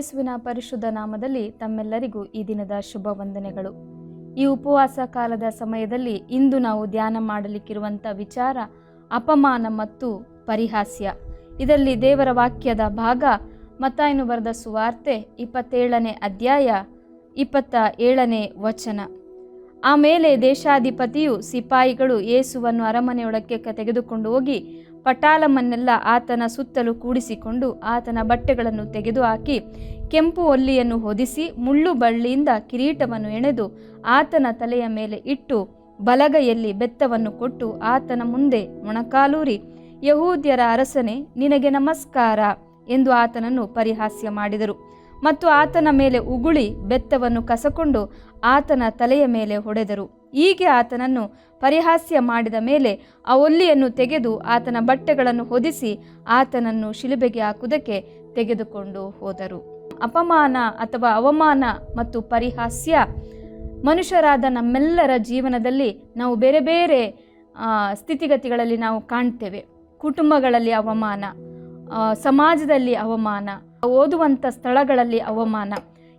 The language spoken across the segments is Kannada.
ಕ್ರಿಸ್ತೇಸುವಿನ ಪರಿಶುದ್ಧ ನಾಮದಲ್ಲಿ ತಮ್ಮೆಲ್ಲರಿಗೂ ಈ ದಿನದ ಶುಭ ವಂದನೆಗಳು. ಈ ಉಪವಾಸ ಕಾಲದ ಸಮಯದಲ್ಲಿ ಇಂದು ನಾವು ಧ್ಯಾನ ಮಾಡಲಿಕ್ಕಿರುವಂಥ ವಿಚಾರ ಅಪಮಾನ ಮತ್ತು ಪರಿಹಾಸ್ಯ. ಇದರಲ್ಲಿ ದೇವರ ವಾಕ್ಯದ ಭಾಗ ಮತ್ತಾಯನು ಬರೆದ ಸುವಾರ್ತೆ ಇಪ್ಪತ್ತೇಳನೇ ಅಧ್ಯಾಯ ಇಪ್ಪತ್ತ ಏಳನೇ ವಚನ. ಆಮೇಲೆ ದೇಶಾಧಿಪತಿಯು ಸಿಪಾಯಿಗಳು ಯೇಸುವನ್ನು ಅರಮನೆಯೊಳಕ್ಕೆ ತೆಗೆದುಕೊಂಡು ಹೋಗಿ ಪಟಾಲಮನ್ನೆಲ್ಲ ಆತನ ಸುತ್ತಲೂ ಕೂಡಿಸಿಕೊಂಡು ಆತನ ಬಟ್ಟೆಗಳನ್ನು ತೆಗೆದುಹಾಕಿ ಕೆಂಪು ಒಲ್ಲಿಯನ್ನು ಹೊದಿಸಿ ಮುಳ್ಳು ಬಳ್ಳಿಯಿಂದ ಕಿರೀಟವನ್ನು ಎಣೆದು ಆತನ ತಲೆಯ ಮೇಲೆ ಇಟ್ಟು ಬಲಗೈಯಲ್ಲಿ ಬೆತ್ತವನ್ನು ಕೊಟ್ಟು ಆತನ ಮುಂದೆ ಮೊಣಕಾಲೂರಿ, ಯಹೂದ್ಯರ ಅರಸನೆ, ನಿನಗೆ ನಮಸ್ಕಾರ ಎಂದು ಆತನನ್ನು ಪರಿಹಾಸ್ಯ ಮಾಡಿದರು. ಮತ್ತು ಆತನ ಮೇಲೆ ಉಗುಳಿ ಬೆತ್ತವನ್ನು ಕಸಕೊಂಡು ಆತನ ತಲೆಯ ಮೇಲೆ ಹೊಡೆದರು. ಹೀಗೆ ಆತನನ್ನು ಪರಿಹಾಸ್ಯ ಮಾಡಿದ ಮೇಲೆ ಆ ಒಲ್ಲಿಯನ್ನು ತೆಗೆದು ಆತನ ಬಟ್ಟೆಗಳನ್ನು ಹೊದಿಸಿ ಆತನನ್ನು ಶಿಲುಬೆಗೆ ಹಾಕುವುದಕ್ಕೆ ತೆಗೆದುಕೊಂಡು ಹೋದರು. ಅಪಮಾನ ಅಥವಾ ಅವಮಾನ ಮತ್ತು ಪರಿಹಾಸ್ಯ ಮನುಷ್ಯರಾದ ನಮ್ಮೆಲ್ಲರ ಜೀವನದಲ್ಲಿ ನಾವು ಬೇರೆ ಬೇರೆ ಸ್ಥಿತಿಗತಿಗಳಲ್ಲಿ ನಾವು ಕಾಣ್ತೇವೆ. ಕುಟುಂಬಗಳಲ್ಲಿ ಅವಮಾನ ಸಮಾಜದಲ್ಲಿ ಅವಮಾನ ಓದುವಂಥ ಸ್ಥಳಗಳಲ್ಲಿ ಅವಮಾನ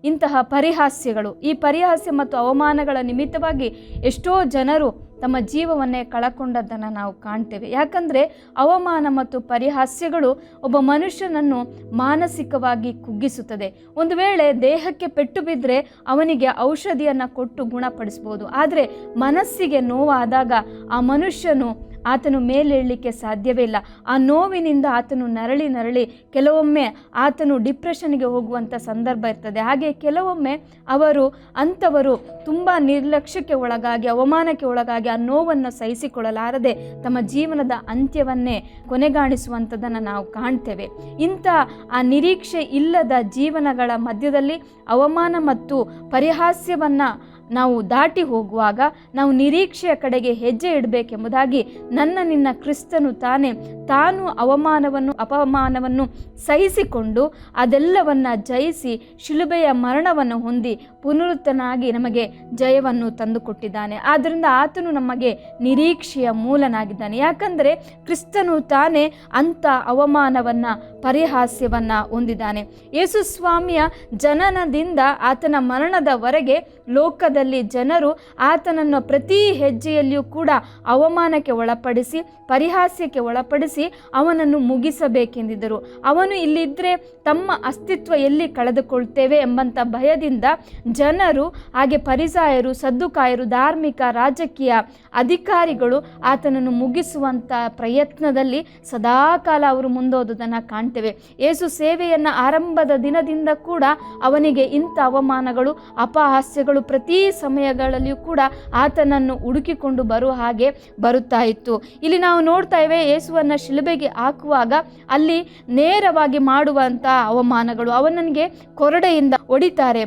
ಇಂತಹ ಪರಿಹಾಸ್ಯಗಳು. ಈ ಪರಿಹಾಸ್ಯ ಮತ್ತು ಅವಮಾನಗಳ ನಿಮಿತ್ತವಾಗಿ ಎಷ್ಟೋ ಜನರು ತಮ್ಮ ಜೀವವನ್ನೇ ಕಳಕೊಂಡದ್ದನ್ನು ನಾವು ಕಾಣ್ತೇವೆ. ಯಾಕಂದರೆ ಅವಮಾನ ಮತ್ತು ಪರಿಹಾಸ್ಯಗಳು ಒಬ್ಬ ಮನುಷ್ಯನನ್ನು ಮಾನಸಿಕವಾಗಿ ಕುಗ್ಗಿಸುತ್ತದೆ. ಒಂದು ವೇಳೆ ದೇಹಕ್ಕೆ ಪೆಟ್ಟು ಬಿದ್ದರೆ ಅವನಿಗೆ ಔಷಧಿಯನ್ನು ಕೊಟ್ಟು ಗುಣಪಡಿಸ್ಬೋದು. ಆದರೆ ಮನಸ್ಸಿಗೆ ನೋವಾದಾಗ ಆ ಮನುಷ್ಯನು ಆತನು ಮೇಲೇಳಲಿಕ್ಕೆ ಸಾಧ್ಯವೇ ಇಲ್ಲ. ಆ ನೋವಿನಿಂದ ಆತನು ನರಳಿ ನರಳಿ ಕೆಲವೊಮ್ಮೆ ಆತನು ಡಿಪ್ರೆಷನ್ಗೆ ಹೋಗುವಂಥ ಸಂದರ್ಭ ಇರ್ತದೆ. ಹಾಗೆ ಕೆಲವೊಮ್ಮೆ ಅವರು ಅಂಥವರು ತುಂಬ ನಿರ್ಲಕ್ಷ್ಯಕ್ಕೆ ಒಳಗಾಗಿ, ಅವಮಾನಕ್ಕೆ ಒಳಗಾಗಿ ಆ ನೋವನ್ನು ಸಹಿಸಿಕೊಳ್ಳಲಾರದೆ ತಮ್ಮ ಜೀವನದ ಅಂತ್ಯವನ್ನೇ ಕೊನೆಗಾಣಿಸುವಂಥದ್ದನ್ನು ನಾವು ಕಾಣ್ತೇವೆ. ಇಂಥ ಆ ನಿರೀಕ್ಷೆ ಇಲ್ಲದ ಜೀವನಗಳ ಮಧ್ಯದಲ್ಲಿ ಅವಮಾನ ಮತ್ತು ಪರಿಹಾಸ್ಯವನ್ನು ನಾವು ದಾಟಿ ಹೋಗುವಾಗ ನಾವು ನಿರೀಕ್ಷೆಯ ಕಡೆಗೆ ಹೆಜ್ಜೆ ಇಡಬೇಕೆಂಬುದಾಗಿ ನನ್ನ ನಿನ್ನ ಕ್ರಿಸ್ತನು ತಾನೇ ತಾನು ಅವಮಾನವನ್ನು ಅಪಮಾನವನ್ನು ಸಹಿಸಿಕೊಂಡು ಅದೆಲ್ಲವನ್ನ ಜಯಿಸಿ ಶಿಲುಬೆಯ ಮರಣವನ್ನು ಹೊಂದಿ ಪುನರುತ್ತನಾಗಿ ನಮಗೆ ಜಯವನ್ನು ತಂದುಕೊಟ್ಟಿದ್ದಾನೆ. ಆದ್ದರಿಂದ ಆತನು ನಮಗೆ ನಿರೀಕ್ಷೆಯ ಮೂಲನಾಗಿದ್ದಾನೆ. ಯಾಕಂದರೆ ಕ್ರಿಸ್ತನು ತಾನೇ ಅಂಥ ಅವಮಾನವನ್ನು, ಪರಿಹಾಸ್ಯವನ್ನು ಹೊಂದಿದ್ದಾನೆ. ಯೇಸುಸ್ವಾಮಿಯ ಜನನದಿಂದ ಆತನ ಮರಣದವರೆಗೆ ಲೋಕದಲ್ಲಿ ಜನರು ಆತನನ್ನು ಪ್ರತಿ ಹೆಜ್ಜೆಯಲ್ಲಿಯೂ ಕೂಡ ಅವಮಾನಕ್ಕೆ ಒಳಪಡಿಸಿ, ಪರಿಹಾಸ್ಯಕ್ಕೆ ಒಳಪಡಿಸಿ ಅವನನ್ನು ಮುಗಿಸಬೇಕೆಂದಿದ್ದರು. ಅವನು ಇಲ್ಲಿದ್ದರೆ ತಮ್ಮ ಅಸ್ತಿತ್ವ ಎಲ್ಲಿ ಕಳೆದುಕೊಳ್ತೇವೆ ಎಂಬಂಥ ಭಯದಿಂದ ಜನರು, ಹಾಗೆ ಪರಿಸಾಯರು, ಸದ್ದುಕಾಯರು, ಧಾರ್ಮಿಕ, ರಾಜಕೀಯ ಅಧಿಕಾರಿಗಳು ಆತನನ್ನು ಮುಗಿಸುವಂಥ ಪ್ರಯತ್ನದಲ್ಲಿ ಸದಾಕಾಲ ಅವರು ಮುಂದೋದುದನ್ನು ಕಾಣ್ತೇವೆ. ಯೇಸು ಸೇವೆಯನ್ನು ಆರಂಭದ ದಿನದಿಂದ ಕೂಡ ಅವನಿಗೆ ಇಂಥ ಅವಮಾನಗಳು, ಅಪಹಾಸ್ಯಗಳು ಪ್ರತಿ ಸಮಯಗಳಲ್ಲಿಯೂ ಕೂಡ ಆತನನ್ನು ಹುಡುಕಿಕೊಂಡು ಬರುವ ಹಾಗೆ ಬರುತ್ತಾ ಇತ್ತು. ಇಲ್ಲಿ ನಾವು ನೋಡ್ತಾ ಇವೆ, ಯೇಸುವನ್ನು ಶಿಲುಬೆಗೆ ಹಾಕುವಾಗ ಅಲ್ಲಿ ನೇರವಾಗಿ ಮಾಡುವಂಥ ಅವಮಾನಗಳು. ಅವನಿಗೆ ಕೊರಡೆಯಿಂದ ಒಡಿತಾರೆ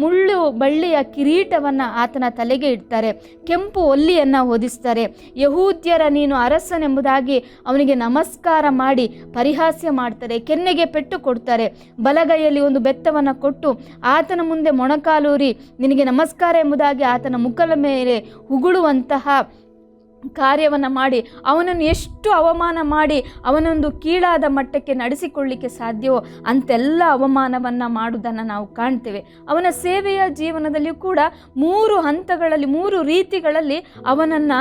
ಮುಳ್ಳು ಬಳ್ಳಿಯ ಕಿರೀಟವನ್ನು ಆತನ ತಲೆಗೆ ಇಡ್ತಾರೆ. ಕೆಂಪು ಒಲ್ಲಿಯನ್ನು ಹೊದಿಸ್ತಾರೆ. ಯಹೂದ್ಯರ ನೀನು ಅರಸನೆಂಬುದಾಗಿ ಅವನಿಗೆ ನಮಸ್ಕಾರ ಮಾಡಿ ಪರಿಹಾಸ್ಯ ಮಾಡ್ತಾರೆ. ಕೆನ್ನೆಗೆ ಪೆಟ್ಟು ಕೊಡ್ತಾರೆ. ಬಲಗೈಯಲ್ಲಿ ಒಂದು ಬೆತ್ತವನ್ನು ಕೊಟ್ಟು ಆತನ ಮುಂದೆ ಮೊಣಕಾಲೂರಿ ನಮಸ್ಕಾರ ಎಂಬುದಾಗಿ ಆತನ ಮುಖದ ಮೇಲೆ ಉಗುಳುವಂತಹ ಕಾರ್ಯವನ್ನು ಮಾಡಿ, ಅವನನ್ನು ಎಷ್ಟು ಅವಮಾನ ಮಾಡಿ, ಅವನೊಂದು ಕೀಳಾದ ಮಟ್ಟಕ್ಕೆ ನಡೆಸಿಕೊಳ್ಳಿಕ್ಕೆ ಸಾಧ್ಯವೋ ಅಂತೆಲ್ಲ ಅವಮಾನವನ್ನು ಮಾಡುವುದನ್ನು ನಾವು ಕಾಣ್ತೇವೆ. ಅವನ ಸೇವೆಯ ಜೀವನದಲ್ಲಿಯೂ ಕೂಡ ಮೂರು ಹಂತಗಳಲ್ಲಿ, ಮೂರು ರೀತಿಗಳಲ್ಲಿ ಅವನನ್ನು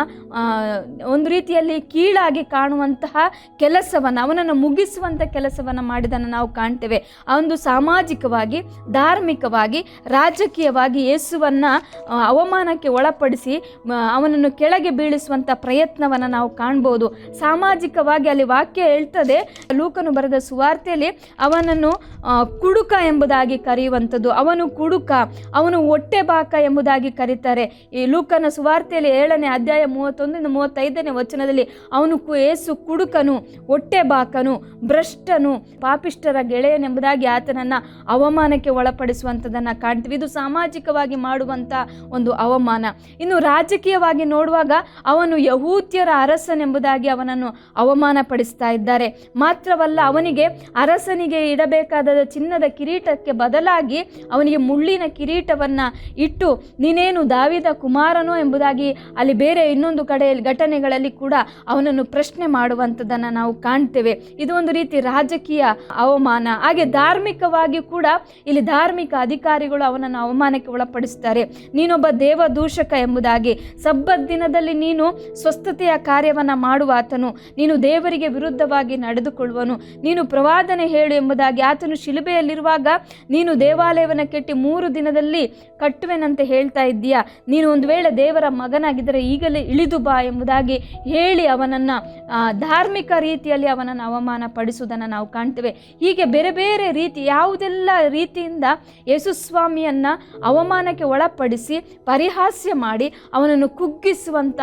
ಒಂದು ರೀತಿಯಲ್ಲಿ ಕೀಳಾಗಿ ಕಾಣುವಂತಹ ಕೆಲಸವನ್ನು, ಅವನನ್ನು ಮುಗಿಸುವಂಥ ಕೆಲಸವನ್ನು ಮಾಡಿದ್ದನ್ನು ನಾವು ಕಾಣ್ತೇವೆ. ಅವನು ಸಾಮಾಜಿಕವಾಗಿ, ಧಾರ್ಮಿಕವಾಗಿ, ರಾಜಕೀಯವಾಗಿ ಯೇಸುವನ್ನು ಅವಮಾನಕ್ಕೆ ಒಳಪಡಿಸಿ ಅವನನ್ನು ಕೆಳಗೆ ಬೀಳಿಸುವಂಥ ಪ್ರಯತ್ನವನ್ನು ನಾವು ಕಾಣ್ಬೋದು. ಸಾಮಾಜಿಕವಾಗಿ ಅಲ್ಲಿ ವಾಕ್ಯ ಹೇಳ್ತದೆ, ಲೂಕನು ಬರೆದ ಸುವಾರ್ತೆಯಲ್ಲಿ ಅವನನ್ನು ಕುಡುಕ ಎಂಬುದಾಗಿ ಕರೆಯುವಂಥದ್ದು. ಅವನು ಕುಡುಕ, ಅವನು ಹೊಟ್ಟೆ ಬಾಕ ಎಂಬುದಾಗಿ ಕರೀತಾರೆ. ಈ ಲೂಕನ ಸುವಾರ್ತೆಯಲ್ಲಿ ಏಳನೇ ಅಧ್ಯಾಯ ಮೂವತ್ತೊಂದರಿಂದ ಮೂವತ್ತೈದನೇ ವಚನದಲ್ಲಿ ಅವನು ಏಸು ಕುಡುಕನು ಹೊಟ್ಟೆಬಾಕನು ಭ್ರಷ್ಟನು ಪಾಪಿಷ್ಟರ ಗೆಳೆಯನೆಂಬುದಾಗಿ ಆತನನ್ನು ಅವಮಾನಕ್ಕೆ ಒಳಪಡಿಸುವಂಥದ್ದನ್ನು ಕಾಣ್ತೀವಿ. ಇದು ಸಾಮಾಜಿಕವಾಗಿ ಮಾಡುವಂಥ ಒಂದು ಅವಮಾನ. ಇನ್ನು ರಾಜಕೀಯವಾಗಿ ನೋಡುವಾಗ ಅವನು ಯಹೂದ್ಯರ ಅರಸನೆಂಬುದಾಗಿ ಅವನನ್ನು ಅವಮಾನಪಡಿಸ್ತಾ ಇದ್ದಾರೆ. ಮಾತ್ರವಲ್ಲ, ಅವನಿಗೆ ಅರಸನಿಗೆ ಇಡಬೇಕಾದ ಚಿನ್ನದ ಕಿರೀಟಕ್ಕೆ ಬದಲಾಗಿ ಅವನಿಗೆ ಮುಳ್ಳಿನ ಕಿರೀಟವನ್ನು ಇಟ್ಟು, ನೀನೇನು ದಾವಿದ ಕುಮಾರನೋ? ಎಂಬುದಾಗಿ ಅಲ್ಲಿ ಬೇರೆ ಇನ್ನೊಂದು ಕಡೆಯಲ್ಲಿ ಘಟನೆಗಳಲ್ಲಿ ಕೂಡ ಅವನನ್ನು ಪ್ರಶ್ನೆ ಮಾಡುವಂಥದ್ದನ್ನು ನಾವು ಕಾಣ್ತೇವೆ. ಇದು ಒಂದು ರೀತಿ ರಾಜಕೀಯ ಅವಮಾನ. ಹಾಗೆ ಧಾರ್ಮಿಕವಾಗಿ ಕೂಡ ಇಲ್ಲಿ ಧಾರ್ಮಿಕ ಅಧಿಕಾರಿಗಳು ಅವನನ್ನು ಅವಮಾನಕ್ಕೆ ಒಳಪಡಿಸ್ತಾರೆ. ನೀನೊಬ್ಬ ದೇವದೂಷಕ ಎಂಬುದಾಗಿ. ಸಬ್ಬತ್ ದಿನದಲ್ಲಿ ನೀನು ಸ್ವಸ್ಥತೆಯ ಕಾರ್ಯವನ್ನು ಮಾಡುವ ಆತನು ನೀನು ದೇವರಿಗೆ ವಿರುದ್ಧವಾಗಿ ನಡೆದುಕೊಳ್ಳುವನು. ನೀನು ಪ್ರವಾದನೆ ಹೇಳು ಎಂಬುದಾಗಿ ಆತನು ಶಿಲುಬೆಯಲ್ಲಿರುವಾಗ ನೀನು ದೇವಾಲಯವನ್ನು ಕೆಟ್ಟಿ ಮೂರು ದಿನದಲ್ಲಿ ಕಟ್ಟುವೆನಂತೆ ಹೇಳ್ತಾ ಇದ್ದೀಯಾ? ನೀನು ಒಂದು ವೇಳೆ ದೇವರ ಮಗನಾಗಿದ್ದರೆ ಈಗಲೇ ಇಳಿದು ಬಾ ಎಂಬುದಾಗಿ ಹೇಳಿ ಅವನನ್ನು ಧಾರ್ಮಿಕ ರೀತಿಯಲ್ಲಿ ಅವನನ್ನು ಅವಮಾನ ಪಡಿಸುವುದನ್ನು ನಾವು ಕಾಣ್ತೇವೆ. ಹೀಗೆ ಬೇರೆ ಬೇರೆ ರೀತಿ ಯಾವುದೆಲ್ಲ ರೀತಿಯಿಂದ ಯೇಸುಸ್ವಾಮಿಯನ್ನು ಅವಮಾನಕ್ಕೆ ಒಳಪಡಿಸಿ ಪರಿಹಾಸ್ಯ ಮಾಡಿ ಅವನನ್ನು ಕುಗ್ಗಿಸುವಂಥ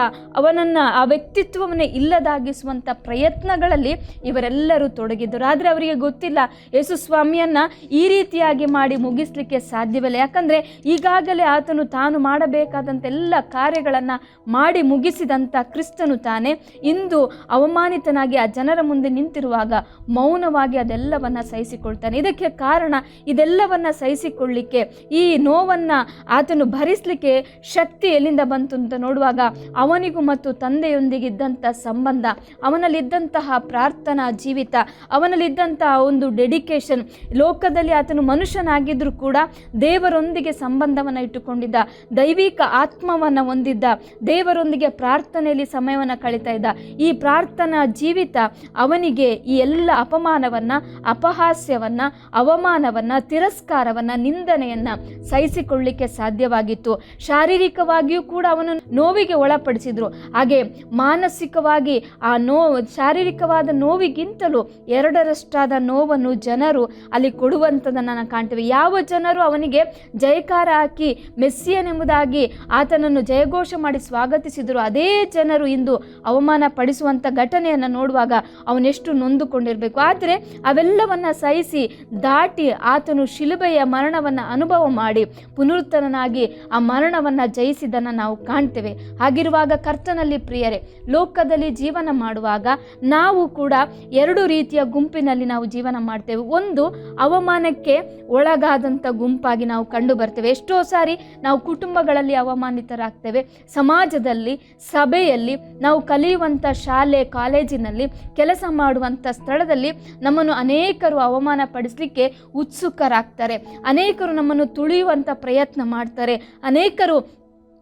ಅವನನ್ನು, ಆ ವ್ಯಕ್ತಿತ್ವವನ್ನೇ ಇಲ್ಲದಾಗಿಸುವಂಥ ಪ್ರಯತ್ನಗಳಲ್ಲಿ ಇವರೆಲ್ಲರೂ ತೊಡಗಿದ್ದರು. ಆದರೆ ಅವರಿಗೆ ಗೊತ್ತಿಲ್ಲ, ಯೇಸು ಸ್ವಾಮಿಯನ್ನ ಈ ರೀತಿಯಾಗಿ ಮಾಡಿ ಮುಗಿಸ್ಲಿಕ್ಕೆ ಸಾಧ್ಯವಿಲ್ಲ. ಯಾಕಂದರೆ ಈಗಾಗಲೇ ಆತನು ತಾನು ಮಾಡಬೇಕಾದಂಥ ಎಲ್ಲ ಕಾರ್ಯಗಳನ್ನು ಮಾಡಿ ಮುಗಿಸಿದಂಥ ಕ್ರಿಸ್ತನು ತಾನೇ. ಇಂದು ಅವಮಾನಿತನಾಗಿ ಆ ಜನರ ಮುಂದೆ ನಿಂತಿರುವಾಗ ಮೌನವಾಗಿ ಅದೆಲ್ಲವನ್ನು ಸಹಿಸಿಕೊಳ್ತಾನೆ. ಇದಕ್ಕೆ ಕಾರಣ ಇದೆಲ್ಲವನ್ನು ಸಹಿಸಿಕೊಳ್ಳಿಕ್ಕೆ, ಈ ನೋವನ್ನು ಆತನು ಭರಿಸಲಿಕ್ಕೆ ಶಕ್ತಿ ಎಲ್ಲಿಂದ ಬಂತು ಅಂತ ನೋಡುವಾಗ ಅವನಿಗೂ ಮತ್ತು ತಂದೆಯೊಂದಿಗಿದ್ದಂಥ ಸಂಬಂಧ, ಅವನಲ್ಲಿದ್ದಂತಹ ಪ್ರಾರ್ಥನಾ ಜೀವಿತ, ಅವನಲ್ಲಿದ್ದಂತಹ ಒಂದು ಡೆಡಿಕೇಶನ್ ಲೋಕದಲ್ಲಿ ಆತನು ಮನುಷ್ಯನಾಗಿದ್ದರೂ ಕೂಡ ದೇವರೊಂದಿಗೆ ಸಂಬಂಧವನ್ನು ಇಟ್ಟುಕೊಂಡಿದ್ದ, ದೈವಿಕ ಆತ್ಮವನ್ನು ಹೊಂದಿದ್ದ, ದೇವರೊಂದಿಗೆ ಪ್ರಾರ್ಥನೆಯಲ್ಲಿ ಸಮಯವನ್ನು ಕಳೀತಾ ಇದ್ದ. ಈ ಪ್ರಾರ್ಥನಾ ಜೀವಿತ ಅವನಿಗೆ ಈ ಎಲ್ಲ ಅಪಮಾನವನ್ನು, ಅಪಹಾಸ್ಯವನ್ನು, ಅವಮಾನವನ್ನು, ತಿರಸ್ಕಾರವನ್ನು, ನಿಂದನೆಯನ್ನು ಸಹಿಸಿಕೊಳ್ಳಿಕ್ಕೆ ಸಾಧ್ಯವಾಗಿತ್ತು. ಶಾರೀರಿಕವಾಗಿಯೂ ಕೂಡ ಅವನು ನೋವಿಗೆ ಒಳಪಡಿಸಿದ್ರು. ಹಾಗೆ ಮಾನಸಿಕವಾಗಿ ಆ ನೋ, ಶಾರೀರಿಕವಾದ ನೋವಿಗಿಂತಲೂ ಎರಡರಷ್ಟಾದ ನೋವನ್ನು ಜನರು ಅಲ್ಲಿ ಕೊಡುವಂಥದ್ದನ್ನು ನಾವು ಕಾಣ್ತೇವೆ. ಯಾವ ಜನರು ಅವನಿಗೆ ಜಯಕಾರ ಹಾಕಿ ಮೆಸ್ಸಿಯನೆಂಬುದಾಗಿ ಆತನನ್ನು ಜಯಘೋಷ ಮಾಡಿ ಸ್ವಾಗತಿಸಿದರು ಅದೇ ಜನರು ಇಂದು ಅವಮಾನ ಪಡಿಸುವಂಥ ಘಟನೆಯನ್ನು ನೋಡುವಾಗ ಅವನೆಷ್ಟು ನೊಂದುಕೊಂಡಿರಬೇಕು. ಆದರೆ ಅವೆಲ್ಲವನ್ನು ಸಹಿಸಿ ದಾಟಿ ಆತನು ಶಿಲುಬೆಯ ಮರಣವನ್ನು ಅನುಭವ ಮಾಡಿ ಪುನರುತ್ತನಾಗಿ ಆ ಮರಣವನ್ನು ಜಯಿಸಿದ್ದನ್ನು ನಾವು ಕಾಣ್ತೇವೆ. ಹಾಗಿರುವಾಗ ಕರ್ತನಲ್ಲಿ ಪ್ರಿಯರೇ, ಲೋಕದಲ್ಲಿ ಜೀವನ ಮಾಡುವಾಗ ನಾವು ಕೂಡ ಎರಡು ರೀತಿಯ ಗುಂಪಿನಲ್ಲಿ ನಾವು ಜೀವನ ಮಾಡ್ತೇವೆ. ಒಂದು, ಅವಮಾನಕ್ಕೆ ಒಳಗಾದಂಥ ಗುಂಪಾಗಿ ನಾವು ಕಂಡು ಬರ್ತೇವೆ. ಎಷ್ಟೋ ಸಾರಿ ನಾವು ಕುಟುಂಬಗಳಲ್ಲಿ ಅವಮಾನಿತರಾಗ್ತೇವೆ. ಸಮಾಜದಲ್ಲಿ, ಸಭೆಯಲ್ಲಿ ನಾವು ಕಲಿಯುವಂಥ ಶಾಲೆ, ಕಾಲೇಜಿನಲ್ಲಿ ಕೆಲಸ ಮಾಡುವಂಥ ಸ್ಥಳದಲ್ಲಿ ನಮ್ಮನ್ನು ಅನೇಕರು ಅವಮಾನ ಪಡಿಸಲಿಕ್ಕೆ ಉತ್ಸುಕರಾಗ್ತಾರೆ. ಅನೇಕರು ನಮ್ಮನ್ನು ತುಳಿಯುವಂಥ ಪ್ರಯತ್ನ ಮಾಡ್ತಾರೆ. ಅನೇಕರು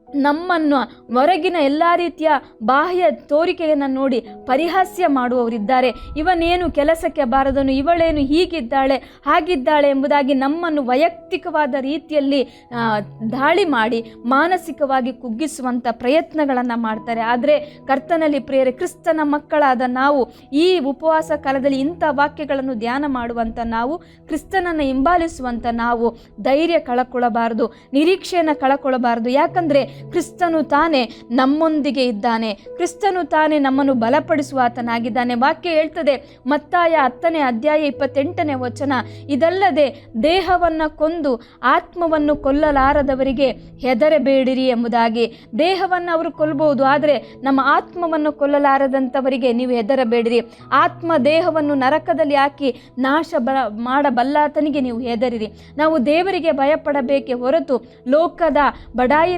ನಮ್ಮನ್ನು ಹೊರಗಿನ ಎಲ್ಲ ರೀತಿಯ ಬಾಹ್ಯ ತೋರಿಕೆಯನ್ನು ನೋಡಿ ಪರಿಹಾಸ್ಯ ಮಾಡುವವರಿದ್ದಾರೆ. ಇವನೇನು ಕೆಲಸಕ್ಕೆ ಬಾರದನು, ಇವಳೇನು ಹೀಗಿದ್ದಾಳೆ, ಹಾಗಿದ್ದಾಳೆ ಎಂಬುದಾಗಿ ನಮ್ಮನ್ನು ವೈಯಕ್ತಿಕವಾದ ರೀತಿಯಲ್ಲಿ ದಾಳಿ ಮಾಡಿ ಮಾನಸಿಕವಾಗಿ ಕುಗ್ಗಿಸುವಂಥ ಪ್ರಯತ್ನಗಳನ್ನು ಮಾಡ್ತಾರೆ. ಆದರೆ ಕರ್ತನಲ್ಲಿ ಪ್ರೇರೆ ಕ್ರಿಸ್ತನ ಮಕ್ಕಳಾದ ನಾವು ಈ ಉಪವಾಸ ಕಾಲದಲ್ಲಿ ಇಂಥ ವಾಕ್ಯಗಳನ್ನು ಧ್ಯಾನ ಮಾಡುವಂಥ ನಾವು, ಕ್ರಿಸ್ತನನ್ನು ಹಿಂಬಾಲಿಸುವಂಥ ನಾವು ಧೈರ್ಯ ಕಳಕೊಳ್ಳಬಾರದು ನಿರೀಕ್ಷೆಯನ್ನು ಕಳಕೊಳ್ಳಬಾರದು ಯಾಕಂದರೆ ಕ್ರಿಸ್ತನು ತಾನೇ ನಮ್ಮೊಂದಿಗೆ ಇದ್ದಾನೆ. ಕ್ರಿಸ್ತನು ತಾನೇ ನಮ್ಮನ್ನು ಬಲಪಡಿಸುವ ಆತನಾಗಿದ್ದಾನೆ ವಾಕ್ಯ ಹೇಳ್ತದೆ, ಮತ್ತಾಯ ಹತ್ತನೇ ಅಧ್ಯಾಯ ಇಪ್ಪತ್ತೆಂಟನೇ ವಚನ, ಇದಲ್ಲದೆ ದೇಹವನ್ನು ಕೊಂದು ಆತ್ಮವನ್ನು ಕೊಲ್ಲಲಾರದವರಿಗೆ ಹೆದರಬೇಡಿರಿ ಎಂಬುದಾಗಿ. ದೇಹವನ್ನು ಅವರು ಕೊಲ್ಲಬಹುದು ಆದರೆ ನಮ್ಮ ಆತ್ಮವನ್ನು ಕೊಲ್ಲಲಾರದಂಥವರಿಗೆ ನೀವು ಹೆದರಬೇಡಿರಿ. ಆತ್ಮ ದೇಹವನ್ನು ನರಕದಲ್ಲಿ ಹಾಕಿ ನಾಶ ಬ, ಮಾಡಬಲ್ಲಾತನಿಗೆ ನೀವು ಹೆದರಿರಿ. ನಾವು ದೇವರಿಗೆ ಭಯಪಡಬೇಕೆ ಹೊರತು ಲೋಕದ ಬಡಾಯಿ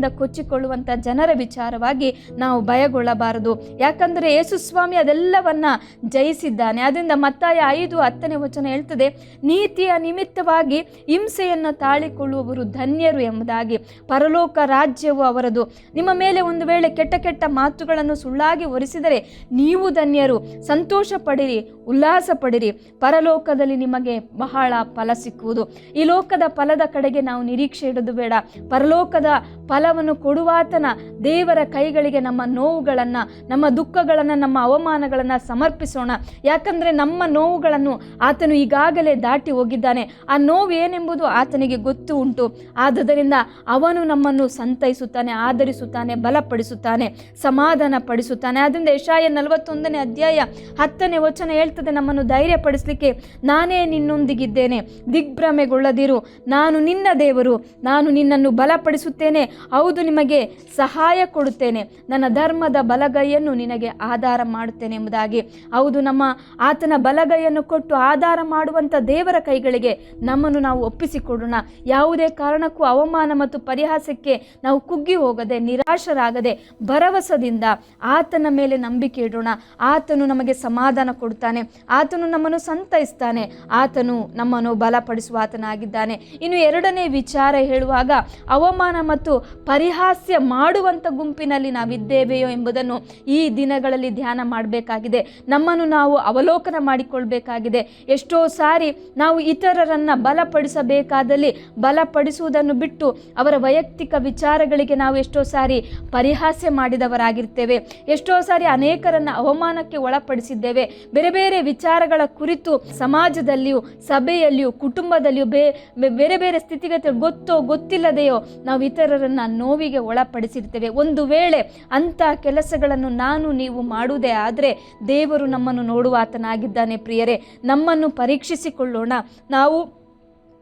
ನಾಲಿಗೆಯಿಂದ ಕೊಚ್ಚಿಕೊಳ್ಳುವಂಥ ಜನರ ವಿಚಾರವಾಗಿ ನಾವು ಭಯಗೊಳ್ಳಬಾರದು. ಯಾಕಂದರೆ ಯೇಸುಸ್ವಾಮಿ ಅದೆಲ್ಲವನ್ನ ಜಯಿಸಿದ್ದಾನೆ. ಅದರಿಂದ ಮತ್ತಾಯ ಐದು ಹತ್ತನೇ ವಚನ ಹೇಳ್ತದೆ, ನೀತಿಯ ನಿಮಿತ್ತವಾಗಿ ಹಿಂಸೆಯನ್ನು ತಾಳಿಕೊಳ್ಳುವವರು ಧನ್ಯರು ಎಂಬುದಾಗಿ. ಪರಲೋಕ ರಾಜ್ಯವು ಅವರದು. ನಿಮ್ಮ ಮೇಲೆ ಒಂದು ವೇಳೆ ಕೆಟ್ಟ ಕೆಟ್ಟ ಮಾತುಗಳನ್ನು ಸುಳ್ಳಾಗಿ ಒರೆಸಿದರೆ ನೀವು ಧನ್ಯರು. ಸಂತೋಷ ಪಡಿರಿ ಉಲ್ಲಾಸ ಪಡಿರಿ ಪರಲೋಕದಲ್ಲಿ ನಿಮಗೆ ಬಹಳ ಫಲ ಸಿಕ್ಕುವುದು. ಈ ಲೋಕದ ಫಲದ ಕಡೆಗೆ ನಾವು ನಿರೀಕ್ಷೆ ಇಡೋದು ಬೇಡ. ಪರಲೋಕದ ಫಲವನ್ನು ಕೊಡುವಾತನ ದೇವರ ಕೈಗಳಿಗೆ ನಮ್ಮ ನೋವುಗಳನ್ನು, ನಮ್ಮ ದುಃಖಗಳನ್ನು, ನಮ್ಮ ಅವಮಾನಗಳನ್ನು ಸಮರ್ಪಿಸೋಣ. ಯಾಕಂದರೆ ನಮ್ಮ ನೋವುಗಳನ್ನು ಆತನು ಈಗಾಗಲೇ ದಾಟಿ ಹೋಗಿದ್ದಾನೆ. ಆ ನೋವು ಏನೆಂಬುದು ಆತನಿಗೆ ಗೊತ್ತು ಉಂಟು. ಆದುದರಿಂದ ಅವನು ನಮ್ಮನ್ನು ಸಂತೈಸುತ್ತಾನೆ ಆಧರಿಸುತ್ತಾನೆ ಬಲಪಡಿಸುತ್ತಾನೆ ಸಮಾಧಾನ ಪಡಿಸುತ್ತಾನೆ ಆದ್ದರಿಂದ ಯಶಾಯ ನಲವತ್ತೊಂದನೇ ಅಧ್ಯಾಯ ಹತ್ತನೇ ವಚನ ಹೇಳ್ತದೆ, ನಮ್ಮನ್ನು ಧೈರ್ಯಪಡಿಸಲಿಕ್ಕೆ ನಾನೇ ನಿನ್ನೊಂದಿಗಿದ್ದೇನೆ. ದಿಗ್ಭ್ರಮೆಗೊಳ್ಳದಿರು. ನಾನು ನಿನ್ನ ದೇವರು. ನಾನು ನಿನ್ನನ್ನು ಬಲಪಡಿಸುತ್ತೇನೆ. ಹೌದು, ನಿಮಗೆ ಸಹಾಯ ಕೊಡುತ್ತೇನೆ. ನನ್ನ ಧರ್ಮದ ಬಲಗೈಯನ್ನು ನಿನಗೆ ಆಧಾರ ಮಾಡುತ್ತೇನೆ ಎಂಬುದಾಗಿ. ಹೌದು, ನಮ್ಮ ಆತನ ಬಲಗೈಯನ್ನು ಕೊಟ್ಟು ಆಧಾರ ಮಾಡುವಂಥ ದೇವರ ಕೈಗಳಿಗೆ ನಮ್ಮನ್ನು ನಾವು ಒಪ್ಪಿಸಿಕೊಡೋಣ. ಯಾವುದೇ ಕಾರಣಕ್ಕೂ ಅವಮಾನ ಮತ್ತು ಪರಿಹಾಸಕ್ಕೆ ನಾವು ಕುಗ್ಗಿ ಹೋಗದೆ, ನಿರಾಶರಾಗದೆ, ಭರವಸದಿಂದ ಆತನ ಮೇಲೆ ನಂಬಿಕೆ ಇಡೋಣ. ಆತನು ನಮಗೆ ಸಮಾಧಾನ ಕೊಡ್ತಾನೆ ಆತನು ನಮ್ಮನ್ನು ಸಂತೈಸ್ತಾನೆ. ಆತನು ನಮ್ಮನ್ನು ಬಲಪಡಿಸುವ ಆತನಾಗಿದ್ದಾನೆ. ಇನ್ನು ಎರಡನೇ ವಿಚಾರ ಹೇಳುವಾಗ ಅವಮಾನ ಮತ್ತು ಪರಿಹಾಸ್ಯ ಮಾಡುವಂಥ ಗುಂಪಿನಲ್ಲಿ ನಾವಿದ್ದೇವೆಯೋ ಎಂಬುದನ್ನು ಈ ದಿನಗಳಲ್ಲಿ ಧ್ಯಾನ ಮಾಡಬೇಕಾಗಿದೆ. ನಮ್ಮನ್ನು ನಾವು ಅವಲೋಕನ ಮಾಡಿಕೊಳ್ಬೇಕಾಗಿದೆ. ಎಷ್ಟೋ ಸಾರಿ ನಾವು ಇತರರನ್ನು ಬಲಪಡಿಸಬೇಕಾದಲ್ಲಿ ಬಲಪಡಿಸುವುದನ್ನು ಬಿಟ್ಟು ಅವರ ವೈಯಕ್ತಿಕ ವಿಚಾರಗಳಿಗೆ ನಾವು ಎಷ್ಟೋ ಸಾರಿ ಪರಿಹಾಸ್ಯ ಮಾಡಿದವರಾಗಿರ್ತೇವೆ. ಎಷ್ಟೋ ಸಾರಿ ಅನೇಕರನ್ನು ಅವಮಾನಕ್ಕೆ ಒಳಪಡಿಸಿದ್ದೇವೆ. ಬೇರೆ ಬೇರೆ ವಿಚಾರಗಳ ಕುರಿತು ಸಮಾಜದಲ್ಲಿಯೂ, ಸಭೆಯಲ್ಲಿಯೂ, ಕುಟುಂಬದಲ್ಲಿಯೂ ಬೇರೆ ಬೇರೆ ಸ್ಥಿತಿಗತಿ ಗೊತ್ತೋ ಗೊತ್ತಿಲ್ಲದೆಯೋ ನಾವು ಇತರರನ್ನ ನೋವಿಗೆ ಒಳಪಡಿಸಿರ್ತೇವೆ ಒಂದು ವೇಳೆ ಅಂಥ ಕೆಲಸಗಳನ್ನು ನಾನು ನೀವು ಮಾಡುವುದೇ ಆದರೆ ದೇವರು ನಮ್ಮನ್ನು ನೋಡುವಾತನಾಗಿದ್ದಾನೆ ಪ್ರಿಯರೇ. ನಮ್ಮನ್ನು ಪರೀಕ್ಷಿಸಿಕೊಳ್ಳೋಣ. ನಾವು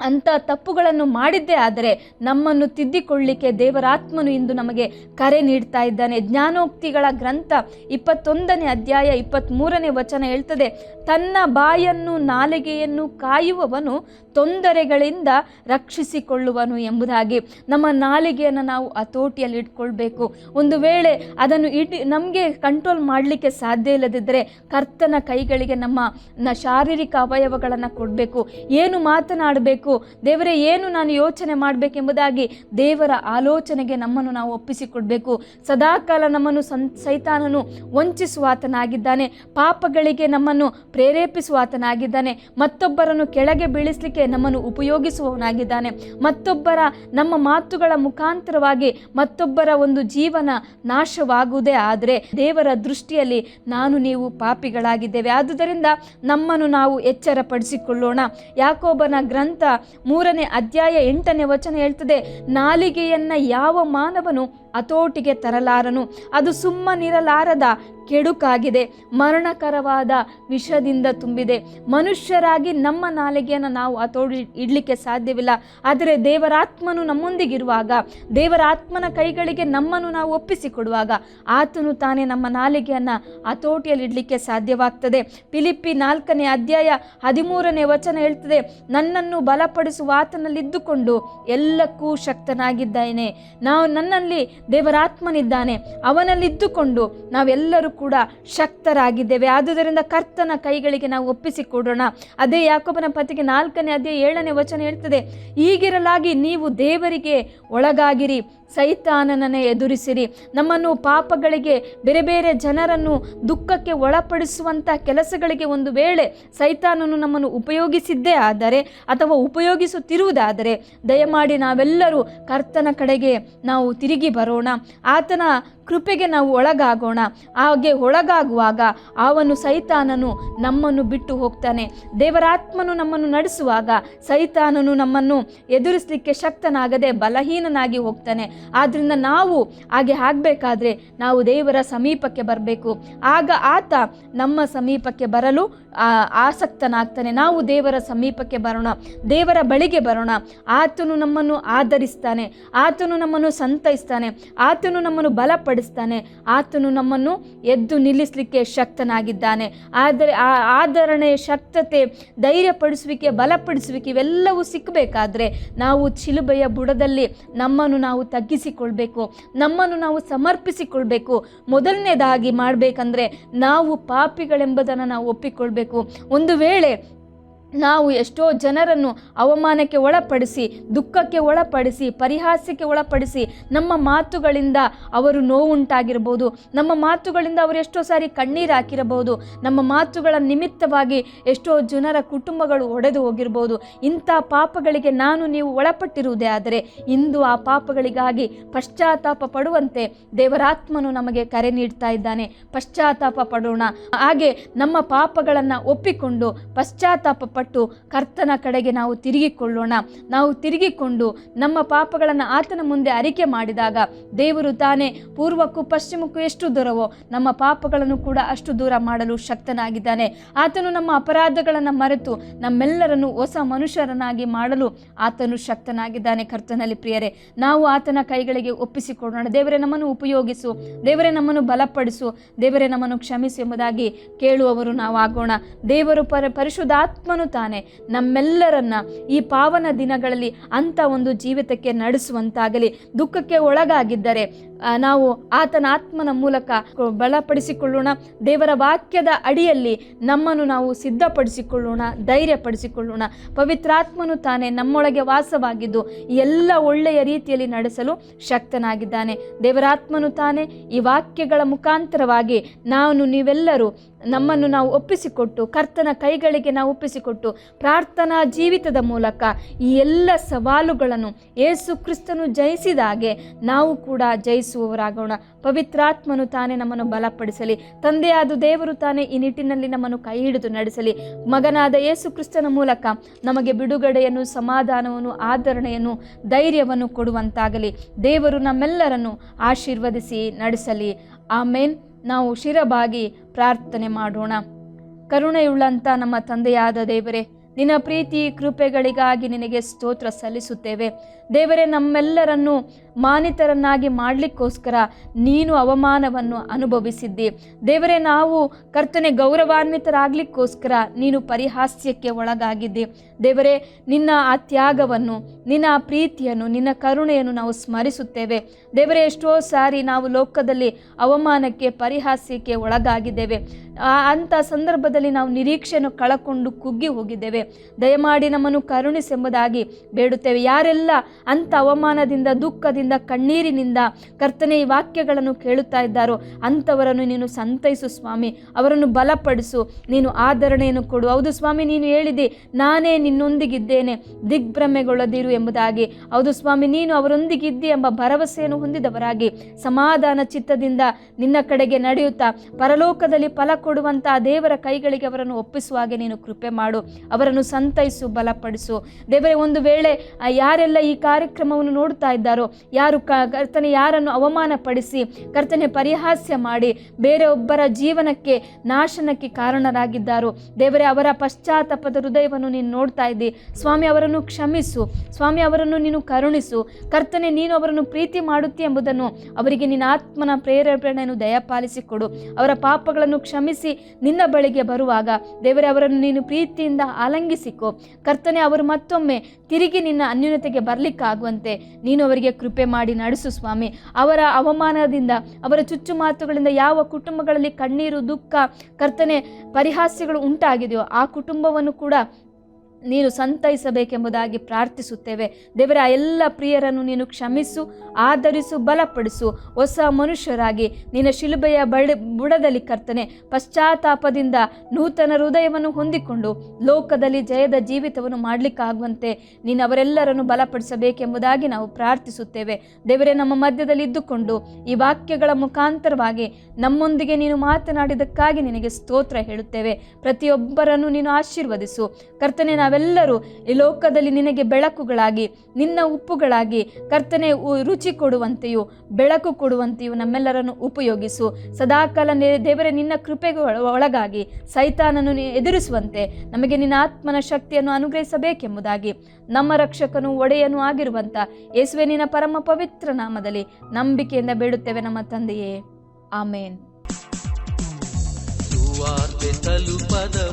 ಅಂಥ ತಪ್ಪುಗಳನ್ನು ಮಾಡಿದ್ದೇ ಆದರೆ ನಮ್ಮನ್ನು ತಿದ್ದಿಕೊಳ್ಳಿಕ್ಕೆ ದೇವರಾತ್ಮನು ಇಂದು ನಮಗೆ ಕರೆ ನೀಡ್ತಾ ಇದ್ದಾನೆ. ಜ್ಞಾನೋಕ್ತಿಗಳ ಗ್ರಂಥ ಇಪ್ಪತ್ತೊಂದನೇ ಅಧ್ಯಾಯ ಇಪ್ಪತ್ತ್ಮೂರನೇ ವಚನ ಹೇಳ್ತದೆ, ತನ್ನ ಬಾಯನ್ನು ನಾಲಿಗೆಯನ್ನು ಕಾಯುವವನು ತೊಂದರೆಗಳಿಂದ ರಕ್ಷಿಸಿಕೊಳ್ಳುವನು ಎಂಬುದಾಗಿ. ನಮ್ಮ ನಾಲಿಗೆಯನ್ನು ನಾವು ಹತೋಟಿಯಲ್ಲಿ ಇಟ್ಕೊಳ್ಬೇಕು. ಒಂದು ವೇಳೆ ಅದನ್ನು ನಮಗೆ ಕಂಟ್ರೋಲ್ ಮಾಡಲಿಕ್ಕೆ ಸಾಧ್ಯ ಇಲ್ಲದಿದ್ದರೆ ಕರ್ತನ ಕೈಗಳಿಗೆ ನಮ್ಮ ಶಾರೀರಿಕ ಅವಯವಗಳನ್ನು ಕೊಡಬೇಕು. ಏನು ಮಾತನಾಡಬೇಕು? ದೇವರೇ, ಏನು ನಾನು ಯೋಚನೆ ಮಾಡಬೇಕೆಂಬುದಾಗಿ ದೇವರ ಆಲೋಚನೆಗೆ ನಮ್ಮನ್ನು ನಾವು ಒಪ್ಪಿಸಿಕೊಡಬೇಕು. ಸದಾಕಾಲ ನಮ್ಮನ್ನು ಸಂ, ಸೈತಾನನು ವಂಚಿಸುವಾತನಾಗಿದ್ದಾನೆ ಪಾಪಗಳಿಗೆ ನಮ್ಮನ್ನು ಪ್ರೇರೇಪಿಸುವಾತನಾಗಿದ್ದಾನೆ ಮತ್ತೊಬ್ಬರನ್ನು ಕೆಳಗೆ ಬೀಳಿಸಲಿಕ್ಕೆ ನಮ್ಮನ್ನು ಉಪಯೋಗಿಸುವವನಾಗಿದ್ದಾನೆ. ಮತ್ತೊಬ್ಬರ, ನಮ್ಮ ಮಾತುಗಳ ಮುಖಾಂತರವಾಗಿ ಮತ್ತೊಬ್ಬರ ಒಂದು ಜೀವನ ನಾಶವಾಗುವುದೇ ಆದರೆ ದೇವರ ದೃಷ್ಟಿಯಲ್ಲಿ ನಾನು ನೀವು ಪಾಪಿಗಳಾಗಿದ್ದೇವೆ. ಆದುದರಿಂದ ನಮ್ಮನ್ನು ನಾವು ಎಚ್ಚರಪಡಿಸಿಕೊಳ್ಳೋಣ. ಯಾಕೋಬನ ಗ್ರಂಥ ಮೂರನೇ ಅಧ್ಯಾಯ ಎಂಟನೇ ವಚನ ಹೇಳ್ತದೆ ನಾಲಿಗೆಯನ್ನ ಯಾವ ಮಾನವನು ಹತೋಟಿಗೆ ತರಲಾರನು. ಅದು ಸುಮ್ಮನಿರಲಾರದ ಕೆಡುಕಾಗಿದೆ. ಮರಣಕರವಾದ ವಿಷದಿಂದ ತುಂಬಿದೆ. ಮನುಷ್ಯರಾಗಿ ನಮ್ಮ ನಾಲಿಗೆಯನ್ನು ನಾವು ಹತೋಡಿ ಇಡಲಿಕ್ಕೆ ಸಾಧ್ಯವಿಲ್ಲ. ಆದರೆ ದೇವರಾತ್ಮನು ನಮ್ಮೊಂದಿಗಿರುವಾಗ, ದೇವರಾತ್ಮನ ಕೈಗಳಿಗೆ ನಮ್ಮನ್ನು ನಾವು ಒಪ್ಪಿಸಿಕೊಡುವಾಗ, ಆತನು ತಾನೇ ನಮ್ಮ ನಾಲಿಗೆಯನ್ನು ಹತೋಟಿಯಲ್ಲಿ ಇಡಲಿಕ್ಕೆ ಸಾಧ್ಯವಾಗ್ತದೆ. ಪಿಲಿಪ್ಪಿ ನಾಲ್ಕನೇ ಅಧ್ಯಾಯ ಹದಿಮೂರನೇ ವಚನ ಹೇಳ್ತದೆ, ನನ್ನನ್ನು ಬಲಪಡಿಸುವ ಆತನಲ್ಲಿದ್ದುಕೊಂಡು ಎಲ್ಲಕ್ಕೂ ಶಕ್ತನಾಗಿದ್ದೇನೆ. ನಾವು ನನ್ನಲ್ಲಿ ದೇವರಾತ್ಮನಿದ್ದಾನೆ. ಅವನಲ್ಲಿದ್ದುಕೊಂಡು ನಾವೆಲ್ಲರೂ ಕೂಡ ಶಕ್ತರಾಗಿದ್ದೇವೆ. ಆದುದರಿಂದ ಕರ್ತನ ಕೈಗಳಿಗೆ ನಾವು ಒಪ್ಪಿಸಿಕೊಡೋಣ. ಅದೇ ಯಾಕೊಬ್ಬನ ಪತಿಗೆ ನಾಲ್ಕನೇ ಅದೇ ಏಳನೇ ವಚನ ಹೇಳ್ತದೆ ಈಗಿರಲಾಗಿ ನೀವು ದೇವರಿಗೆ ಒಳಗಾಗಿರಿ. ಸೈತಾನನನ್ನೇ ಎದುರಿಸಿರಿ. ನಮ್ಮನ್ನು ಪಾಪಗಳಿಗೆ, ಬೇರೆ ಬೇರೆ ಜನರನ್ನು ದುಃಖಕ್ಕೆ ಒಳಪಡಿಸುವಂಥ ಕೆಲಸಗಳಿಗೆ ಒಂದು ವೇಳೆ ಸೈತಾನನು ನಮ್ಮನ್ನು ಉಪಯೋಗಿಸಿದ್ದೇ ಆದರೆ ಅಥವಾ ಉಪಯೋಗಿಸುತ್ತಿರುವುದಾದರೆ, ದಯಮಾಡಿ ನಾವೆಲ್ಲರೂ ಕರ್ತನ ಕಡೆಗೆ ನಾವು ತಿರುಗಿ ಬರೋಣ. ಆತನ ಕೃಪೆಗೆ ನಾವು ಒಳಗಾಗೋಣ. ಹಾಗೆ ಒಳಗಾಗುವಾಗ ಅವನು ಸೈತಾನನು ನಮ್ಮನ್ನು ಬಿಟ್ಟು ಹೋಗ್ತಾನೆ. ದೇವರಾತ್ಮನು ನಮ್ಮನ್ನು ನಡೆಸುವಾಗ ಸೈತಾನನು ನಮ್ಮನ್ನು ಎದುರಿಸಲಿಕ್ಕೆ ಶಕ್ತನಾಗದೆ ಬಲಹೀನನಾಗಿ ಹೋಗ್ತಾನೆ. ಆದ್ದರಿಂದ ನಾವು ಹಾಗೆ ಆಗಬೇಕಾದ್ರೆ ನಾವು ದೇವರ ಸಮೀಪಕ್ಕೆ ಬರಬೇಕು. ಆಗ ಆತ ನಮ್ಮ ಸಮೀಪಕ್ಕೆ ಬರಲು ಆಸಕ್ತನಾಗ್ತಾನೆ. ನಾವು ದೇವರ ಸಮೀಪಕ್ಕೆ ಬರೋಣ, ದೇವರ ಬಳಿಗೆ ಬರೋಣ. ಆತನು ನಮ್ಮನ್ನು ಆಧರಿಸ್ತಾನೆ, ಆತನು ನಮ್ಮನ್ನು ಸಂತೈಸ್ತಾನೆ, ಆತನು ನಮ್ಮನ್ನು ಬಲಪಡಿಸ್ತಾನೆ, ಆತನು ನಮ್ಮನ್ನು ಎದ್ದು ನಿಲ್ಲಿಸಲಿಕ್ಕೆ ಶಕ್ತನಾಗಿದ್ದಾನೆ. ಆದರೆ ಆ ಆಧರಣೆ ಶಕ್ತತೆ, ಧೈರ್ಯಪಡಿಸುವಿಕೆ, ಬಲಪಡಿಸುವಿಕೆ ಇವೆಲ್ಲವೂ ಸಿಕ್ಕಬೇಕಾದ್ರೆ ನಾವು ಚಿಲುಬೆಯ ಬುಡದಲ್ಲಿ ನಮ್ಮನ್ನು ನಾವು ತಗ್ಗಿಸಿಕೊಳ್ಬೇಕು ನಮ್ಮನ್ನು ನಾವು ಸಮರ್ಪಿಸಿಕೊಳ್ಬೇಕು ಮೊದಲನೇದಾಗಿ ಮಾಡಬೇಕಂದ್ರೆ ನಾವು ಪಾಪಿಗಳೆಂಬುದನ್ನು ನಾವು ಒಪ್ಪಿಕೊಳ್ಬೇಕು. ಒಂದು ವೇಳೆ ನಾವು ಎಷ್ಟೋ ಜನರನ್ನು ಅವಮಾನಕ್ಕೆ ಒಳಪಡಿಸಿ, ದುಃಖಕ್ಕೆ ಒಳಪಡಿಸಿ, ಪರಿಹಾಸ್ಯಕ್ಕೆ ಒಳಪಡಿಸಿ ನಮ್ಮ ಮಾತುಗಳಿಂದ ಅವರು ನೋವುಂಟಾಗಿರಬಹುದು, ನಮ್ಮ ಮಾತುಗಳಿಂದ ಅವರು ಎಷ್ಟೋ ಸಾರಿ ಕಣ್ಣೀರು ಹಾಕಿರಬಹುದು, ನಮ್ಮ ಮಾತುಗಳ ನಿಮಿತ್ತವಾಗಿ ಎಷ್ಟೋ ಜನರ ಕುಟುಂಬಗಳು ಒಡೆದು ಹೋಗಿರ್ಬೋದು ಇಂಥ ಪಾಪಗಳಿಗೆ ನಾನು ನೀವು ಒಳಪಟ್ಟಿರುವುದೇ ಆದರೆ, ಇಂದು ಆ ಪಾಪಗಳಿಗಾಗಿ ಪಶ್ಚಾತ್ತಾಪ ಪಡುವಂತೆ ದೇವರಾತ್ಮನು ನಮಗೆ ಕರೆ ನೀಡ್ತಾ ಇದ್ದಾನೆ. ಪಶ್ಚಾತ್ತಾಪ ಪಡೋಣ. ಹಾಗೆ ನಮ್ಮ ಪಾಪಗಳನ್ನು ಒಪ್ಪಿಕೊಂಡು, ಪಶ್ಚಾತ್ತಾಪ ಪಟ್ಟು ಕರ್ತನ ಕಡೆಗೆ ನಾವು ತಿರುಗಿಕೊಳ್ಳೋಣ. ನಾವು ತಿರುಗಿಕೊಂಡು ನಮ್ಮ ಪಾಪಗಳನ್ನು ಆತನ ಮುಂದೆ ಅರಿಕೆ ಮಾಡಿದಾಗ ದೇವರು ತಾನೇ ಪೂರ್ವಕ್ಕೂ ಪಶ್ಚಿಮಕ್ಕೂ ಎಷ್ಟು ದೂರವೋ ನಮ್ಮ ಪಾಪಗಳನ್ನು ಕೂಡ ಅಷ್ಟು ದೂರ ಮಾಡಲು ಶಕ್ತನಾಗಿದ್ದಾನೆ. ಆತನು ನಮ್ಮ ಅಪರಾಧಗಳನ್ನು ಮರೆತು ನಮ್ಮೆಲ್ಲರನ್ನು ಹೊಸ ಮನುಷ್ಯರನ್ನಾಗಿ ಮಾಡಲು ಆತನು ಶಕ್ತನಾಗಿದ್ದಾನೆ ಕರ್ತನಲ್ಲಿ ಪ್ರಿಯರೇ. ನಾವು ಆತನ ಕೈಗಳಿಗೆ ಒಪ್ಪಿಸಿಕೊಡೋಣ ದೇವರೇ, ನಮ್ಮನ್ನು ಉಪಯೋಗಿಸು. ದೇವರೇ, ನಮ್ಮನ್ನು ಬಲಪಡಿಸು. ದೇವರೇ, ನಮ್ಮನ್ನು ಕ್ಷಮಿಸು ಎಂಬುದಾಗಿ ಕೇಳುವವರು ನಾವು ಆಗೋಣ ದೇವರು ಪರ ಪರಿಶುದ್ಧಾತ್ಮನು ತಾನೆ. ನಮ್ಮೆಲ್ಲರನ್ನ ಈ ಪಾವನ ದಿನಗಳಲ್ಲಿ ಅಂಥ ಒಂದು ಜೀವಿತಕ್ಕೆ ನಡೆಸುವಂತಾಗಲಿ ದುಃಖಕ್ಕೆ ಒಳಗಾಗಿದ್ದರೆ ನಾವು ಆತನ ಆತ್ಮನ ಮೂಲಕ ಬಲಪಡಿಸಿಕೊಳ್ಳೋಣ. ದೇವರ ವಾಕ್ಯದ ಅಡಿಯಲ್ಲಿ ನಮ್ಮನ್ನು ನಾವು ಸಿದ್ಧಪಡಿಸಿಕೊಳ್ಳೋಣ, ಧೈರ್ಯಪಡಿಸಿಕೊಳ್ಳೋಣ. ಪವಿತ್ರಾತ್ಮನು ತಾನೇ ನಮ್ಮೊಳಗೆ ವಾಸವಾಗಿದ್ದು ಎಲ್ಲ ಒಳ್ಳೆಯ ರೀತಿಯಲ್ಲಿ ನಡೆಸಲು ಶಕ್ತನಾಗಿದ್ದಾನೆ. ದೇವರಾತ್ಮನು ತಾನೇ ಈ ವಾಕ್ಯಗಳ ಮುಖಾಂತರವಾಗಿ ನಾನು ನೀವೆಲ್ಲರೂ ನಮ್ಮನ್ನು ನಾವು ಒಪ್ಪಿಸಿಕೊಟ್ಟು, ಕರ್ತನ ಕೈಗಳಿಗೆ ನಾವು ಒಪ್ಪಿಸಿಕೊಟ್ಟು, ಪ್ರಾರ್ಥನಾ ಜೀವಿತದ ಮೂಲಕ ಈ ಎಲ್ಲ ಸವಾಲುಗಳನ್ನು ಯೇಸು ಕ್ರಿಸ್ತನು ಜಯಿಸಿದ ಹಾಗೆ ನಾವು ಕೂಡ ಜಯಿಸುವವರಾಗೋಣ ಪವಿತ್ರಾತ್ಮನು ತಾನೇ ನಮ್ಮನ್ನು ಬಲಪಡಿಸಲಿ. ತಂದೆಯಾದ ದೇವರು ತಾನೇ ಈ ನಿಟ್ಟಿನಲ್ಲಿ ನಮ್ಮನ್ನು ಕೈ ಹಿಡಿದು ನಡೆಸಲಿ. ಮಗನಾದ ಯೇಸು ಕ್ರಿಸ್ತನ ಮೂಲಕ ನಮಗೆ ಬಿಡುಗಡೆಯನ್ನು, ಸಮಾಧಾನವನ್ನು ಆಧರಣೆಯನ್ನು ಧೈರ್ಯವನ್ನು ಕೊಡುವಂತಾಗಲಿ. ದೇವರು ನಮ್ಮೆಲ್ಲರನ್ನು ಆಶೀರ್ವದಿಸಿ ನಡೆಸಲಿ. ಆಮೇನ್. ನಾವು ಶಿರಬಾಗಿ ಪ್ರಾರ್ಥನೆ ಮಾಡೋಣ. ಕರುಣೆಯುಳ್ಳಂಥ ನಮ್ಮ ತಂದೆಯಾದ ದೇವರೇ, ನಿನ್ನ ಪ್ರೀತಿ ಕೃಪೆಗಳಿಗಾಗಿ ನಿನಗೆ ಸ್ತೋತ್ರ ಸಲ್ಲಿಸುತ್ತೇವೆ. ದೇವರೇ, ನಮ್ಮೆಲ್ಲರನ್ನು ಮಾನಿತರನ್ನಾಗಿ ಮಾಡಲಿಕ್ಕೋಸ್ಕರ ನೀನು ಅವಮಾನವನ್ನು ಅನುಭವಿಸಿದ್ದಿ. ದೇವರೇ, ನಾವು ಕರ್ತನೆ ಗೌರವಾನ್ವಿತರಾಗಲಿಕ್ಕೋಸ್ಕರ ನೀನು ಪರಿಹಾಸ್ಯಕ್ಕೆ ಒಳಗಾಗಿದ್ದಿ. ದೇವರೇ, ನಿನ್ನ ಆ ತ್ಯಾಗವನ್ನು, ನಿನ್ನ ಪ್ರೀತಿಯನ್ನು, ನಿನ್ನ ಕರುಣೆಯನ್ನು ನಾವು ಸ್ಮರಿಸುತ್ತೇವೆ. ದೇವರೇ, ಎಷ್ಟೋ ಸಾರಿ ನಾವು ಲೋಕದಲ್ಲಿ ಅವಮಾನಕ್ಕೆ, ಪರಿಹಾಸ್ಯಕ್ಕೆ ಒಳಗಾಗಿದ್ದೇವೆ. ಆ ಅಂಥ ಸಂದರ್ಭದಲ್ಲಿ ನಾವು ನಿರೀಕ್ಷೆಯನ್ನು ಕಳಕೊಂಡು ಕುಗ್ಗಿ ಹೋಗಿದ್ದೇವೆ. ದಯಮಾಡಿ ನಮ್ಮನ್ನು ಕರುಣಿಸೆಂಬುದಾಗಿ ಬೇಡುತ್ತೇವೆ. ಯಾರೆಲ್ಲ ಅಂಥ ಅವಮಾನದಿಂದ, ದುಃಖದಿಂದ ಕಣ್ಣೀರಿನಿಂದ ಕರ್ತನೆ ವಾಕ್ಯಗಳನ್ನು ಕೇಳುತ್ತಾ ಇದ್ದಾರೋ, ಅಂಥವರನ್ನು ನೀನು ಸಂತೈಸು ಸ್ವಾಮಿ. ಅವರನ್ನು ಬಲಪಡಿಸು, ನೀನು ಆಧರಣೆಯನ್ನು ಕೊಡು. ಹೌದು ಸ್ವಾಮಿ, ನೀನು ಹೇಳಿದೆ, ನಾನೇ ನಿನ್ನೊಂದಿಗಿದ್ದೇನೆ, ದಿಗ್ಭ್ರಮೆಗೊಳ್ಳದಿರು ಎಂಬುದಾಗಿ. ಹೌದು ಸ್ವಾಮಿ, ನೀನು ಅವರೊಂದಿಗಿದ್ದಿ ಎಂಬ ಭರವಸೆಯನ್ನು ಹೊಂದಿದವರಾಗಿ, ಸಮಾಧಾನ ಚಿತ್ತದಿಂದ ನಿನ್ನ ಕಡೆಗೆ ನಡೆಯುತ್ತಾ, ಪರಲೋಕದಲ್ಲಿ ಫಲ ಕೊಡುವಂತಹ ದೇವರ ಕೈಗಳಿಗೆ ಅವರನ್ನು ಒಪ್ಪಿಸುವ ಹಾಗೆ ನೀನು ಕೃಪೆ ಮಾಡು. ಅವರನ್ನು ಸಂತೈಸು, ಬಲಪಡಿಸು. ದೇವರೇ, ಒಂದು ವೇಳೆ ಯಾರೆಲ್ಲ ಈ ಕಾರ್ಯಕ್ರಮವನ್ನು ನೋಡ್ತಾ ಇದ್ದಾರೋ ಯಾರು ಕ, ಕರ್ತನೆ ಯಾರನ್ನು ಅವಮಾನಪಡಿಸಿ ಕರ್ತನೆ ಪರಿಹಾಸ್ಯ ಮಾಡಿ ಬೇರೆ ಒಬ್ಬರ ಜೀವನಕ್ಕೆ ನಾಶನಕ್ಕೆ ಕಾರಣರಾಗಿದ್ದಾರೋ? ದೇವರೇ, ಅವರ ಪಶ್ಚಾತ್ತಾಪದ ಹೃದಯವನ್ನು ನೀನು ನೋಡ್ತಾ ಇದ್ದಿ. ಸ್ವಾಮಿ, ಅವರನ್ನು ಕ್ಷಮಿಸು. ಸ್ವಾಮಿ, ಅವರನ್ನು ನೀನು ಕರುಣಿಸು. ಕರ್ತನೆ, ನೀನು ಅವರನ್ನು ಪ್ರೀತಿ ಮಾಡುತ್ತಿ ಎಂಬುದನ್ನು ಅವರಿಗೆ ನಿನ್ನ ಆತ್ಮನ ಪ್ರೇರಣೆಯನ್ನು ದಯಪಾಲಿಸಿಕೊಡು. ಅವರ ಪಾಪಗಳನ್ನು ಕ್ಷಮಿಸಿ ನಿನ್ನ ಬಳಿಗೆ ಬರುವಾಗ ದೇವರೇ, ಅವರನ್ನು ನೀನು ಪ್ರೀತಿಯಿಂದ ಆಲಂಗಿಸಿಕೊ. ಕರ್ತನೆ, ಅವರು ಮತ್ತೊಮ್ಮೆ ತಿರುಗಿ ನಿನ್ನ ಅನ್ಯೂನತೆಗೆ ಬರಲಿಕ್ಕಾಗುವಂತೆ ನೀನು ಅವರಿಗೆ ಕೃಪೆ ಮಾಡಿ ನಡೆಸು ಸ್ವಾಮಿ. ಅವರ ಅವಮಾನದಿಂದ, ಅವರ ಚುಚ್ಚು ಮಾತುಗಳಿಂದ ಯಾವ ಕುಟುಂಬಗಳಲ್ಲಿ ಕಣ್ಣೀರು, ದುಃಖ, ಕರ್ತನೆ, ಪರಿಹಾಸ್ಯಗಳು ಉಂಟಾಗಿದೆಯೋ ಆ ಕುಟುಂಬವನ್ನು ಕೂಡ ನೀನು ಸಂತೈಸಬೇಕೆಂಬುದಾಗಿ ಪ್ರಾರ್ಥಿಸುತ್ತೇವೆ. ದೇವರ ಎಲ್ಲ ಪ್ರಿಯರನ್ನು ನೀನು ಕ್ಷಮಿಸು, ಆಧರಿಸು, ಬಲಪಡಿಸು. ಹೊಸ ಮನುಷ್ಯರಾಗಿ ನಿನ್ನ ಶಿಲುಬೆಯ ಬಡ ಬುಡದಲ್ಲಿ ಕರ್ತನೆ, ಪಶ್ಚಾತ್ತಾಪದಿಂದ ನೂತನ ಹೃದಯವನ್ನು ಹೊಂದಿಕೊಂಡು ಲೋಕದಲ್ಲಿ ಜಯದ ಜೀವಿತವನ್ನು ಮಾಡಲಿಕ್ಕಾಗುವಂತೆ ನೀನು ಅವರೆಲ್ಲರನ್ನು ಬಲಪಡಿಸಬೇಕೆಂಬುದಾಗಿ ನಾವು ಪ್ರಾರ್ಥಿಸುತ್ತೇವೆ. ದೇವರೇ, ನಮ್ಮ ಮಧ್ಯದಲ್ಲಿ ಇದ್ದುಕೊಂಡು ಈ ವಾಕ್ಯಗಳ ಮುಖಾಂತರವಾಗಿ ನಮ್ಮೊಂದಿಗೆ ನೀನು ಮಾತನಾಡಿದಕ್ಕಾಗಿ ನಿನಗೆ ಸ್ತೋತ್ರ ಹೇಳುತ್ತೇವೆ. ಪ್ರತಿಯೊಬ್ಬರನ್ನು ನೀನು ಆಶೀರ್ವದಿಸು. ಕರ್ತನೆ ನಾವೆಲ್ಲರೂ ಈ ಲೋಕದಲ್ಲಿ ನಿನಗೆ ಬೆಳಕುಗಳಾಗಿ, ನಿನ್ನ ಉಪ್ಪುಗಳಾಗಿ ಕರ್ತನೆ ರುಚಿ ಕೊಡುವಂತೆಯೂ, ಬೆಳಕು ಕೊಡುವಂತೆಯೂ ನಮ್ಮೆಲ್ಲರನ್ನು ಉಪಯೋಗಿಸು. ಸದಾಕಾಲ ದೇವರೇ, ನಿನ್ನ ಕೃಪೆಗೆ ಒಳ- ಒಳಗಾಗಿ ಸೈತಾನನ್ನು ಎದುರಿಸುವಂತೆ ನಮಗೆ ನಿನ್ನ ಆತ್ಮನ ಶಕ್ತಿಯನ್ನು ಅನುಗ್ರಹಿಸಬೇಕೆಂಬುದಾಗಿ ನಮ್ಮ ರಕ್ಷಕನು ಒಡೆಯನು ಆಗಿರುವಂಥ ಯೇಸುವೆ, ನಿನ್ನ ಪರಮ ಪವಿತ್ರ ನಾಮದಲ್ಲಿ ನಂಬಿಕೆಯಿಂದ ಬೇಡುತ್ತೇವೆ ನಮ್ಮ ತಂದೆಯೇ. ಆಮೇನ್. ತಲುಪದ